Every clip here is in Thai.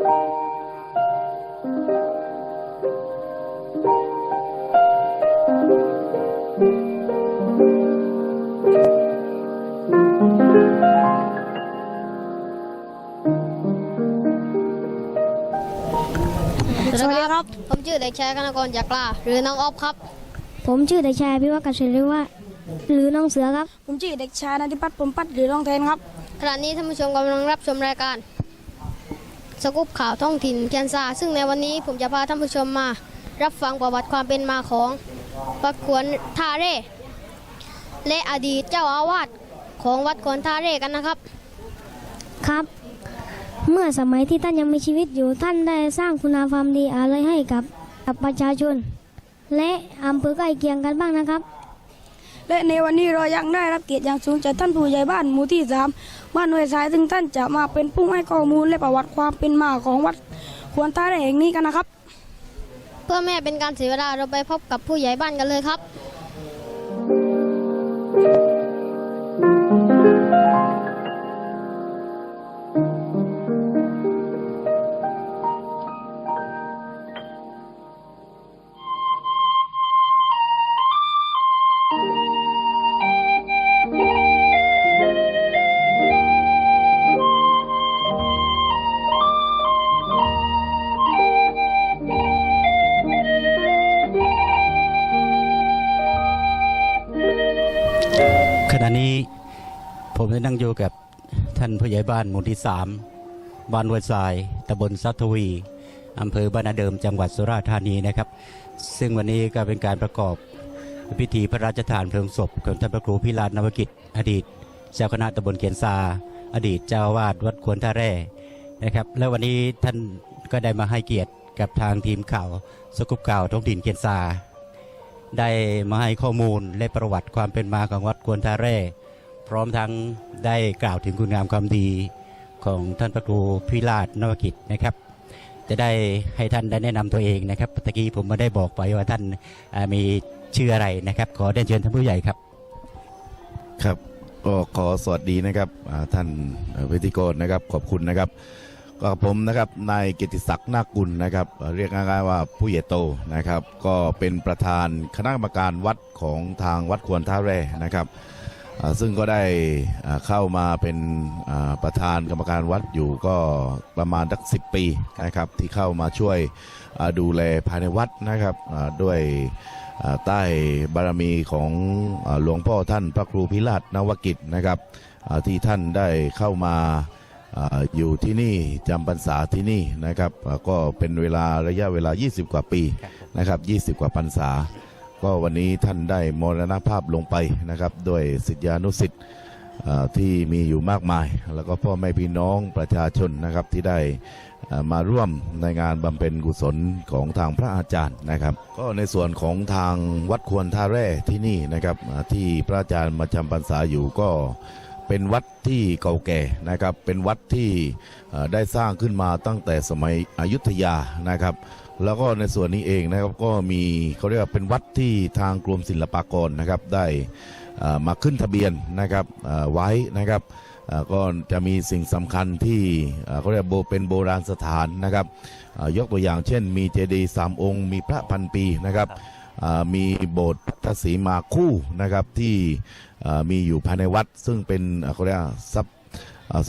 สวัสดีครับ ผมชื่อเด็กชายกนกรจักราหรือน้องออฟครับ ผมชื่อเด็กชายพิวัตรกษิหรือว่าหรือน้องเสือครับ ผมชื่อเด็กชายนันทิพัฒน์ผมปัดหรือรองแทนครับขณะนี้ท่านผู้ชมกำลังรับชมรายการ สกุปข่าวท้องถิ่นแคนซาซึ่งในวันนี้ผมจะพาท่านผู้ชมมา รับฟังประวัติความเป็นมาของวัดขวนทาเร่ และอดีตเจ้าอาวาสของวัดขวนทาเร่กันนะครับ ครับ เมื่อสมัยที่ท่านยังมีชีวิตอยู่ท่านได้สร้างคุณความดีอะไรให้กับกับประชาชน และอำเภอใกล้เคียงกันบ้างนะครับ และในวันนี้เรายังได้รับเกียรติอย่างสูงจากท่านผู้ใหญ่บ้านหมู่ที่สามบ้านหน่วยสายซึ่งท่านจะมาเป็นผู้ให้ข้อมูลและประวัติความเป็นมาของวัดควรตาแห่งนี้กันนะครับ เพื่อไม่เป็นการเสียเวลาเราไปพบกับผู้ใหญ่บ้านกันเลยครับขณ นี้ผมได้นั่งอยู่กับท่านผู้ใหญ่บ้านหมู่ที่สามบ้านห้วยทรายตำบลซักทวีอำเภอบ้านนาเดิมจังหวัดสุราษฎร์ธานีนะครับ ซึ่งวันนี้ก็เป็นการประกอบพิธีพระราชทานเพลิงศพของท่านพระครูพิรานนวกิจ อดีต เจ้าคณะตำบลเกียนซา อดีตเจ้าวาสวัดควรท่าแร่นะครับ และวันนี้ท่านก็ได้มาให้เกียรติกับทางทีมข่าวสกุปข่าวท้องถิ่นเกียนซา ได้มาให้ข้อมูลและประวัติความเป็นมาของวัดกวนทาเร่ พร้อมทั้งได้กล่าวถึงคุณงามความดีของท่านพระครูพิราชนวกิจนะครับ จะได้ให้ท่านได้แนะนำตัวเองนะครับตะกี้ผมม่ได้บอกไปว่าท่านมีชื่ออะไรนะครับ ขอเรียนเชิญท่านผู้ใหญ่ครับ ครับก็ขอสวัสดีนะครับท่านพิธีกรนะครับขอบคุณนะครับก็ผมนะครับนายกิติศักดิ์นาคกุลนะครับ เรียกง่ายๆว่าผู้ใหญ่โตนะครับ ก็เป็นประธานคณะกรรมการวัดของทางวัดควรท่าแร่นะครับ ซึ่งก็ได้เข้ามาเป็นประธานกรรมการวัดอยู่ก็ประมาณสักสิปีนะครับที่เข้ามาช่วยดูแลภายในวัดนะครับด้วยใต้บารมีของหลวงพ่อท่านพระครูพิราชนวกิจนะครับที่ท่านได้เข้ามาอยู่ที่นี่จำพรรษาที่นี่นะครับก็เป็นเวลาระยะเวลา 20 กว่าปีนะครับ 20 กว่าพรรษา ก็วันนี้ท่านได้มรณภาพลงไปนะครับด้วยสิทธิานุสิทธิ์ที่มีอยู่มากมาย แล้วก็พ่อแม่พี่น้องประชาชนนะครับที่ได้มาร่วมในงานบำเพ็ญกุศลของทางพระอาจารย์นะครับ ก็ในส่วนของทางวัดควรท่าแร่ที่นี่นะครับที่พระอาจารย์มาจำพรรษาอยู่ก็เป็นวัดที่เก่าแก่นะครับ เป็นวัดที่ได้สร้างขึ้นมาตั้งแต่สมัยอยุธยานะครับ แล้วก็ในส่วนนี้เองนะครับก็มีเขาเรียกว่าเป็นวัดที่ทางกรมศิลปากรนะครับได้อ่อมาขึ้นทะเบียนนะครับอ่อไว้นะครับอ่าก็จะมีสิ่งสำคัญที่อ่าเขาเรียกโบเป็นโบราณสถานนะครับอ่ายกตัวอย่างเช่น มีเจดีย์สามองค์ มีพระพันปีนะครับอ่ามีโบสถ์พระศรีมาคู่นะครับที่อ่ามีอยู่ภายในวัด ซึ่งเป็นอ่าเขาเรียกทรัพย์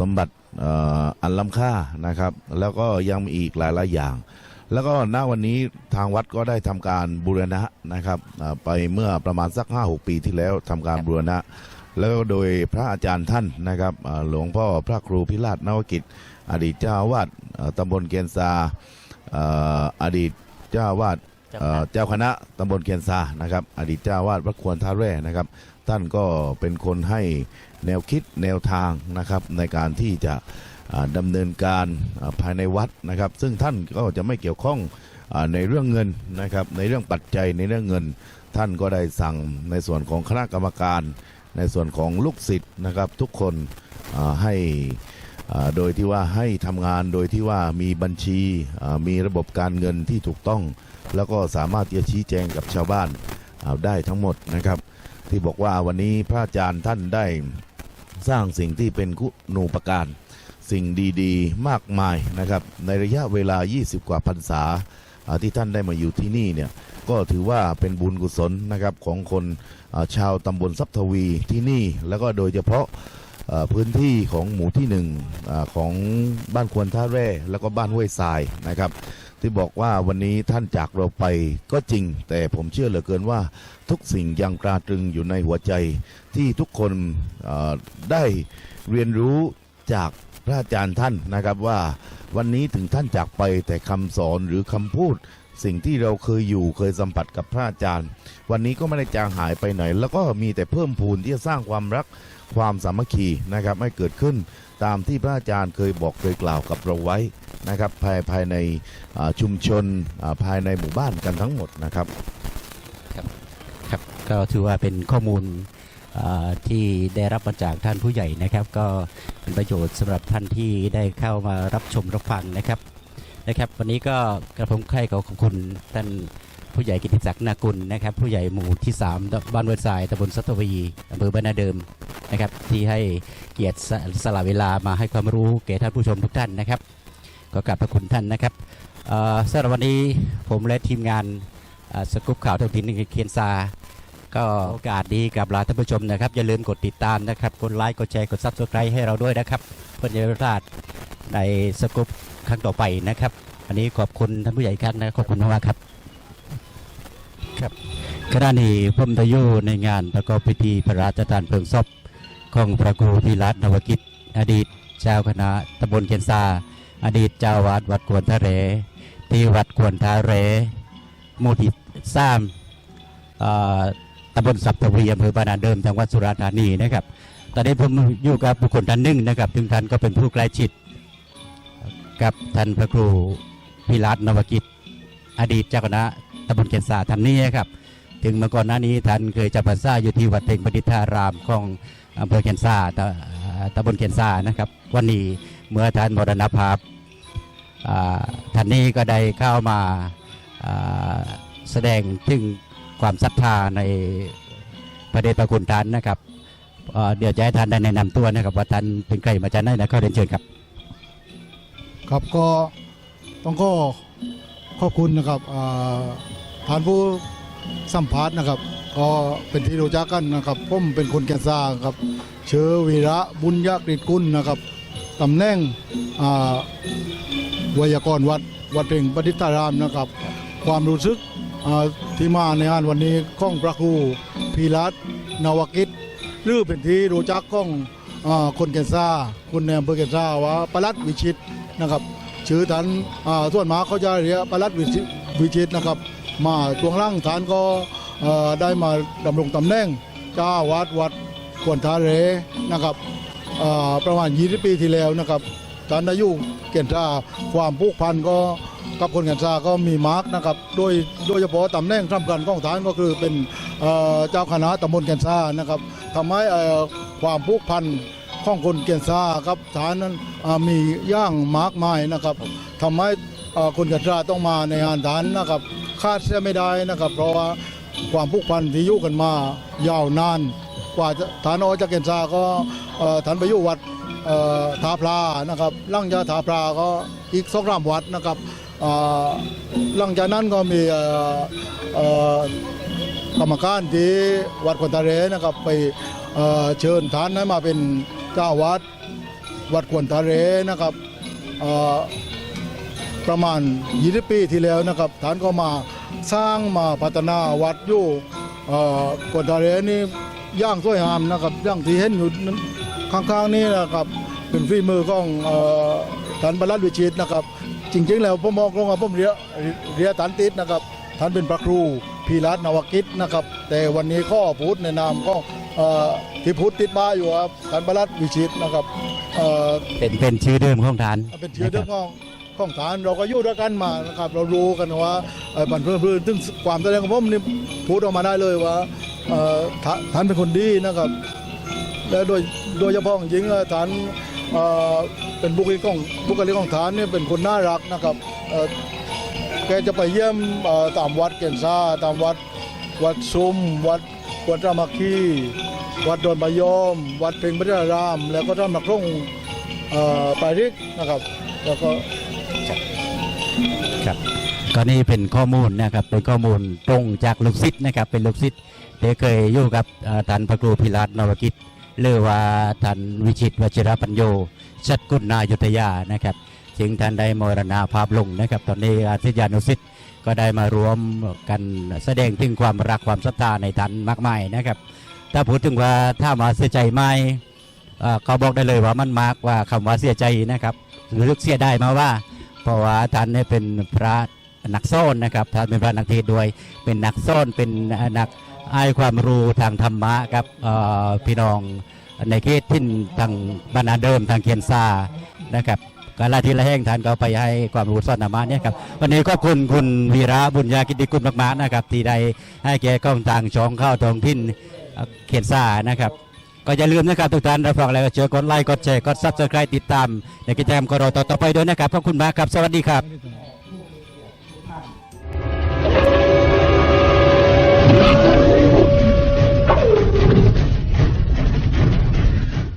สมบัติอ่าอันล้ำค่านะครับ แล้วก็ยังมีอีกหลายๆอย่าง แล้วก็ณวันนี้ทางวัดก็ได้ทำการบูรณะนะครับไปเมื่อประมาณสัก 5-6 ปีที่แล้วทำการบูรณะ แล้วโดยพระอาจารย์ท่านนะครับหลวงพ่อพระครูพิราชนวกิจ อดีตเจ้าวาดตำบลเกียนซาอดีตเจ้าวาดเจ้าคณะตำบลเกียนซานะครับ อดีตเจ้าอาวาดวัดควรท่าแร่นะครับ ท่านก็เป็นคนให้ แนวคิดแนวทางนะครับในการที่จะอ่าดำเนินการภายในวัดนะครับ ซึ่งท่านก็จะไม่เกี่ยวข้องอในเรื่องเงินนะครับในเรื่องปัจจัยในเรื่องเงิน ท่านก็ได้สั่งในส่วนของคณะกรรมการ ในส่วนของลูกศิษย์นะครับ ทุกคนให้โดยที่ว่าให้ทำงานโดยที่ว่ามีบัญชีมีระบบการเงินที่ถูกต้อง แล้วก็สามารถที่จะชี้แจงกับชาวบ้านได้ทั้งหมดนะครับ ที่บอกว่าวันนี้พระอาจารย์ท่านได้ สร้างสิ่งที่เป็นคุณูปการ สิ่งดีๆ มากมายนะครับ ในระยะเวลา 20 กว่าพรรษาที่ท่านได้มาอยู่ที่นี่เนี่ยก็ถือว่าเป็นบุญกุศลนะครับของคนชาวตำบลทรัพทวีที่นี่ แล้วก็โดยเฉพาะพื้นที่ของหมู่ที่หนึ่งอของบ้านควนท่าแร่แล้วก็บ้านห้วยทรายนะครับ ที่บอกว่าวันนี้ท่านจากเราไปก็จริง แต่ผมเชื่อเหลือเกินว่าทุกสิ่งยังตราตรึงอยู่ในหัวใจ ที่ทุกคนได้เรียนรู้จากพระอาจารย์ท่านนะครับว่าวันนี้ถึงท่านจากไปแต่คำสอนหรือคำพูด สิ่งที่เราเคยอยู่เคยสัมผัสกับพระอาจารย์ วันนี้ก็ไม่ได้จางหายไปไหน แล้วก็มีแต่เพิ่มพูนที่จะสร้างความรักความสามัคคีนะครับให้เกิดขึ้นตามที่พระอาจารย์เคยบอกเคยกล่าวกับเราไว้ นะครับภายภายในชุมชนภายในหมู่บ้านกันทั้งหมดนะครับครับครับก็ถือว่าเป็นข้อมูลที่ได้รับมาจากท่านผู้ใหญ่นะครับ ก็เป็นประโยชน์สำหรับท่านที่ได้เข้ามารับชมรับฟังนะครับนะครับ วันนี้ก็กระผมใคร่ขอขอบคุณท่านผู้ใหญ่กิติศักดิ์นากุลนะครับ ผู้ใหญ่หมู่ที่ 3 บ้านเวร์ทรายตำบลสัตวีอำเภอบ้านนาเดิมนะครับ ที่ให้เกียรติสสละเวลามาให้ความรู้แก่ท่านผู้ชมทุกท่านนะครับ ก็กราบพระคุณท่านนะครับเสำหรับวันนี้ผมและทีมงานสกุปข่าวท้องถิ่นเคียนซา ก็โอกาสดีกับลาท่านผู้ชมนะครับ อย่าลืมกดติดตามนะครับ กดไลค์ กดแชร์ กดซับสไครต์ให้เราด้วยนะครับ เพื่อจะไม่พลาดในสกุปครั้งต่อไปนะครับวันนี้ขอบคุณท่านผู้ใหญ่ครั้งนะขอบคุณมากครับ ครับขณะนี้ผมตะยุในงานประกอบพิธีพระราชทานเพลิงศพของพระครูพิรัตนวกิจ อดีตเจ้าคณะตำบลเกียนซา อดีตเจ้าวาดวัดกวนทะเรที่วัดกวนทะเรหมู่ที่สามตำบลสัพทวีอำเภอปานาเดิมจังหวัดสุราษฎร์ธานีนะครับ ตอนนี้ผมอยู่กับบุคคลท่านหนึ่งนะครับถึงท่านก็เป็นผู้ใกล้ชิดกับท่านพระครูพิรัตนวกิจ อดีตเจ้าคณะตำบลเกษาท่านนี้ครับ ถึงเมื่อก่อนหน้านี้ท่านเคยจะพรรษาอยู่ที่วัดเพ็งปฏิทารามของอำเภอเกษาตำบลเกษานะครับ วันนี้เมื่อท่านมรณภาพอ่า ท่านนี้ก็ได้เข้ามาแสดงถึงความศรัทธาในพระเดชพระคุณท่านนะครับเดี๋ยวจะให้ท่านได้แนะนำตัวนะครับว่าท่านเป็นใครมาจากไหนนะก็เรียนเชิญครับ ครับก็ต้องก็ขอบคุณนะครับอ่าท่านผู้สัมภาษณ์นะครับ ก็เป็นที่รู้จักกันนะครับผมเป็นคนแก่นซาครับเชื้อวีระบุญยกฤตกุลนะครับ ตำแหน่งไวยากรณ์วัดวัดเพ่งปฏิตารามนะครับ ความรู้สึกที่มาในงานวันนี้ข้องพระครูพีรัตนวกิจหรือเป็นที่รู้จักข้องอคนแก่นซาคนในอำเภอแก่นซาว่าประลัดวิชิตนะครับชื่อท่านส่วนมาเขาจะเรียกประลัดวิชิตวิชิตนะครับ มาช่วงล่างท่านก็ได้มาดำรงตำแหน่งเจ้าวาดวัดขวนทาเรนะครับ ประมาณ 20 ปีที่แล้วนะครับท่านอายุเกียนทราความผูกพันก็กับคนเกียนทราก็มีมาร์กนะครับโดยโดยเฉพาะตำแหน่งสำคัญของท่านก็คือเป็นเจ้าคณะตำบลเกียนทรานะครับทำให้ความผูกพันของคนเกียนซาครับฐานนั้นมีย่างมาร์กมายนะครับทำให้คนเกียนซาต้องมาในงานฐานนะครับคาดเสียไม่ได้นะครับ เพราะว่าความผูกพันที่อยู่กันมายาวนาน กว่าฐานออกจากเกียนซาก็ฐานไปอยู่วัดเอ่อทาพลานะครับหลังจากทาพลาก็อีกสองสามวัดนะครับอ่าหลังจากนั้นก็มีกรรมการที่วัดควนตาเรนะครับไปเชิญท่านให้มาเป็นเจ้าวัดวัดขวนทะเลนะครับประมาณ20ปีที่แล้วนะครับท่านก็มาสร้างมาพัฒนาวัดอยู่เอ่อขวนทะเลนี่ ย่างสวยงามนะครับย่างที่เห็นอยู่นั้นข้างๆนี่นะครับเป็นฝีมือของเอ่อท่านบรรลัดวิชิตนะครับ จริงๆ แล้วผมมองลงว่าผมเรียเรียฐานติดนะครับท่านเป็นพระครูพีรัตนวกิจนะครับ แต่วันนี้ข้อพูดในนามก็เอ่อที่พูดติดมาอยู่ครับท่านบรรลัดวิชิตนะครับเอ่อเป็นเป็นชื่อเดิมของท่านเป็นชื่อเรื่องของของฐานเราก็อยู่ด้วยกันมานะครับ เรารู้กันว่าเอ่อบันเพื่อนเพื่อนซึ่งความแสดงของผมนี่พูดออกมาได้เลยว่า เอ่อท่านท่านเป็นคนดีนะครับ และโดยโดยเฉพาะอย่างยิ่งฐานเป็นบุคลิกของบุคลิกของฐานนี่เป็นคนน่ารักนะครับแกจะไปเยี่ยมตามวัดเกณฑ์ซาตามวัดวัดซุ้มวัดวัดรามาคีวัดดอนบายอม วัดเพ็งพระรารามแล้วก็ท่านมาครงเอ่อปาริกนะครับ แล้วก็ครับ ก็นี่เป็นข้อมูลนะครับเป็นข้อมูลตรงจากลูกศิษย์นะครับเป็นลูกศิษย์ที่เคยอยู่กับท่านพระครูพิรัตนวกิจหรือว่าท่านวิชิตวชิรปัญโยชัดกุณนายุทธยานะครับจึงท่านได้มรณาภาพลงนะครับ ตอนนี้อาศิยานุศิษย์ก็ได้มารวมกันแสดงถึงความรักความศรัทธาในท่านมากมายนะครับ ถ้าพูดถึงว่าถ้ามาเสียใจไหมเอ่เขาบอกได้เลยว่ามันมากว่าคำว่าเสียใจนะครับหรือเสียได้มาว่า เพราะว่าท่านเนี่ยเป็นพระ นักซ่อนนะครับท่านเป็นพระนักเทศด้วย เป็นนักซ่อนเป็นนักให้ความรู้ทางธรรมะกับพี่น้องในเขตที่ทางบรรณาเดิมทางเคียนซานะครับกาลาทีละแห่งท่านก็ไปให้ความรู้สอนธรรมะเนี่ยครับวันนี้ก็คุณคุณวีระบุญญากิติคุณมากๆนะครับ ที่ได้ให้แก่กล้องทางช่องเข้าทองถิ่นเขียนซานะครับก็อย่าลืมนะครับทุกท่านรับฟังแล้วก็เจอกดไลค์กดแชร์กดซับสไครต์ติดตามในกิจกรรมของเราต่อไปด้วยนะครับขอบคุณมากครับ สวัสดีครับ